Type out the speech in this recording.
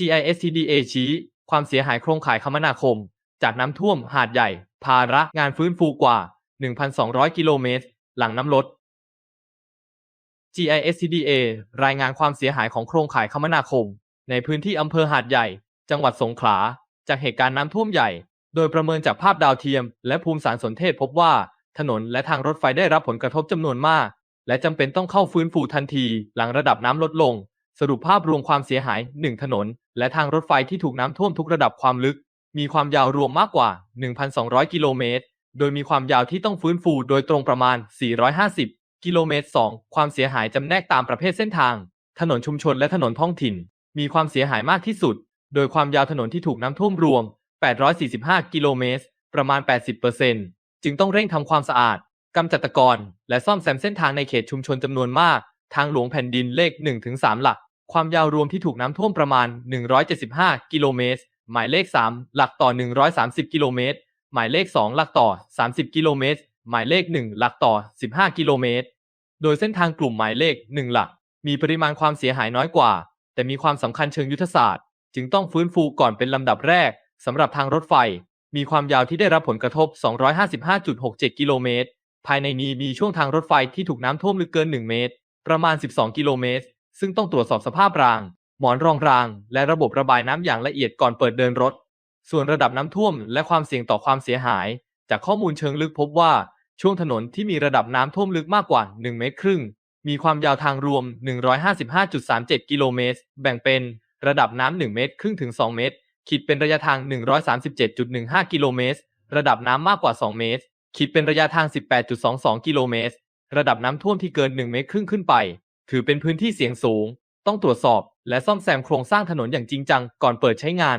GISTDA ชี้ความเสียหายโครงข่ายคมนาคม จากน้ำท่วมหาดใหญ่ ภาระงานฟื้นฟูกว่า 1,200 กิโลเมตร หลังน้ำลด GISTDA รายงานความเสียหายของโครงข่ายคมนาคม ในพื้นที่อำเภอหาดใหญ่ จังหวัดสงขลา จากเหตุการณ์น้ำท่วมใหญ่ โดยประเมินจากภาพดาวเทียม และภูมิสารสนเทศพบว่า ถนนและทางรถไฟได้รับผลกระทบจำนวนมาก และจำเป็นต้องเข้าฟื้นฟูทันทีหลังระดับน้ำลดลง สรุปภาพรวมความเสียหาย 1 ถนน และทางรถไฟที่ถูกน้ำท่วมทุกระดับความลึก มีความยาวรวมมากกว่า 1,200 กิโลเมตร โดยมีความยาวที่ต้องฟื้นฟูโดยตรงประมาณ 450 กิโลเมตร 2 ความเสียหายจำแนกตามประเภทเส้นทาง ถนนชุมชนและถนนท้องถิ่น มีความเสียหายมากที่สุด โดยความยาวถนนที่ถูกน้ำท่วมรวม 845 กิโลเมตร ประมาณ 80%จึงต้องเร่งทำความสะอาดกำจัดตะกอนและซ่อมแซมเส้นทางในเขตชุมชนจำนวนมาก ทางหลวงแผ่นดินเลข 1-3 หลัก ความยาวรวมที่ถูกน้ำท่วมประมาณ 175 กิโลเมตร หมายเลข 3 หลักต่อ 130 กิโลเมตร หมายเลข 2 หลักต่อ 30 กิโลเมตร หมายเลข 1 หลักต่อ 15 กิโลเมตร โดยเส้นทางกลุ่มหมายเลข 1 หลัก มีปริมาณความเสียหายน้อยกว่า แต่มีความสำคัญเชิงยุทธศาสตร์ จึงต้องฟื้นฟูก่อนเป็นลำดับแรกสำหรับทางรถไฟ มีความยาวที่ได้รับผลกระทบ 255.67 กิโลเมตร ภายในนี้มีช่วงทางรถไฟที่ถูกน้ำท่วมลึกเกิน 1 เมตร ประมาณ 12 กิโลเมตร ซึ่งต้องตรวจสอบสภาพราง หมอนรองราง และระบบระบายน้ำอย่างละเอียดก่อนเปิดเดินรถ ส่วนระดับน้ำท่วมและความเสี่ยงต่อความเสียหาย จากข้อมูลเชิงลึกพบว่าช่วงถนนที่มีระดับน้ำท่วมลึกมากกว่า 1 เมตรครึ่ง มีความยาวทางรวม 155.37 กิโลเมตร แบ่งเป็นระดับน้ำ1เมตรครึ่งถึง 2 เมตร คิดเป็นระยะทาง 137.15 กิโลเมตร ระดับน้ำมากกว่า 2 เมตร คิดเป็นระยะทาง 18.22 กิโลเมตร ระดับน้ำท่วมที่เกิน 1 เมตรครึ่งขึ้นไป ถือเป็นพื้นที่เสี่ยงสูง ต้องตรวจสอบ และซ่อมแซมโครงสร้างถนนอย่างจริงจังก่อนเปิดใช้งาน